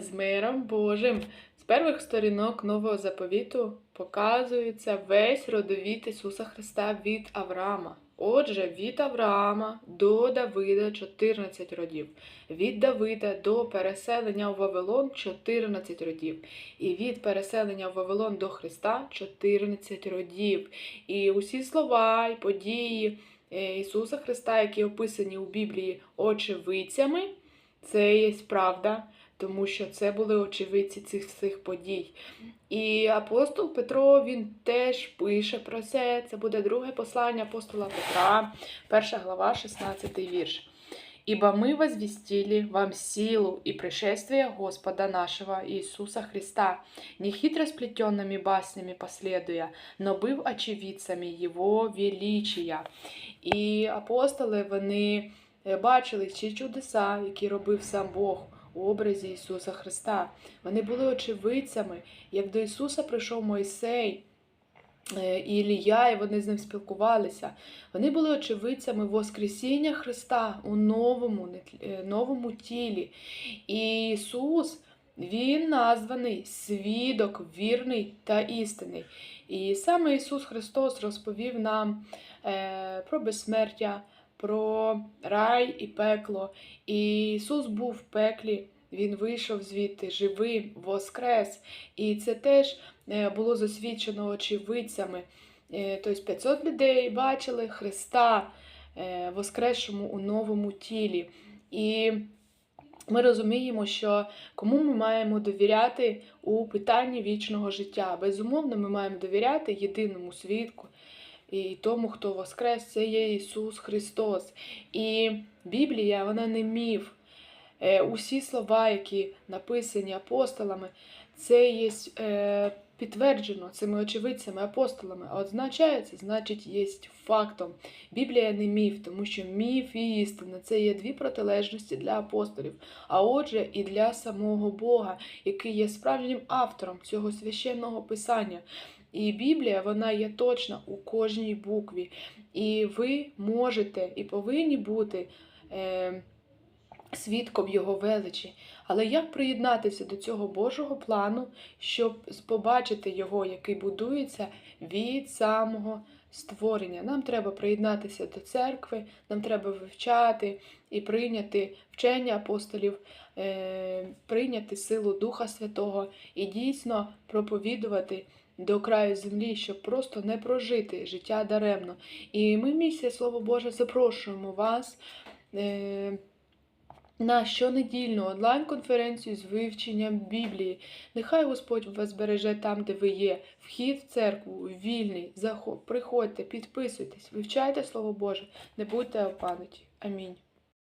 З миром Божим. З перших сторінок Нового заповіту показується весь родовід Ісуса Христа від Авраама. Отже, від Авраама до Давида 14 родів, від Давида до переселення у Вавилон 14 родів, і від переселення в Вавилон до Христа 14 родів. І усі слова і події е, Ісуса Христа, які описані у Біблії очевидцями, це є правда, тому що це були очевидці цих всіх подій. І апостол Петро він теж пише про це. Це буде друге послання апостола Петра, перша глава, 16 вірш. Ибо мы возвестили вам силу и пришествие Господа нашего Иисуса Христа, не хитро сплетенными баснями последуя, но быв очевидцами Его величия. І апостоли вони е, бачили ці чудеса, які робив сам Бог у образі Ісуса Христа. Вони були очевидцями, як до Ісуса прийшов Мойсей е, і Ілія, і вони з ним спілкувалися. Вони були очевидцями Воскресіння Христа у новому, е, новому тілі. І Ісус, Він названий свідок, вірний та істинний. І саме Ісус Христос розповів нам е, про безсмертя, про рай і пекло. І Ісус був в пеклі, Він вийшов звідти живим, воскрес. І це теж е, було засвідчено очевидцями. Е, Тобто 500 людей бачили Христа е, воскресшому у новому тілі. І ми розуміємо, що кому ми маємо довіряти у питанні вічного життя. Безумовно, ми маємо довіряти єдиному свідку і тому, хто воскрес, це є Ісус Христос. І Біблія, вона не міф. Е, Усі слова, які написані апостолами, це є е, підтверджено цими очевидцями, апостолами. А означає це, значить, є фактом. Біблія не міф, тому що міф і істина це є дві протилежності для апостолів, а отже, і для самого Бога, який є справжнім автором цього священного писання. І Біблія вона є точна у кожній букві. І ви можете і повинні бути е, свідком Його величі. Але як приєднатися до цього Божого плану, щоб побачити його, який будується від самого створення? Нам треба приєднатися до церкви, нам треба вивчати і прийняти вчення апостолів, е, прийняти силу Духа Святого і дійсно проповідувати до краю землі, щоб просто не прожити життя даремно. І ми, місія Слово Боже, запрошуємо вас. Е, на щонедільну онлайн-конференцію з вивченням Біблії. Нехай Господь вас береже там, де ви є. Вхід в церкву вільний. заход. Приходьте, підписуйтесь, вивчайте Слово Боже, не будьте опануті. Амінь.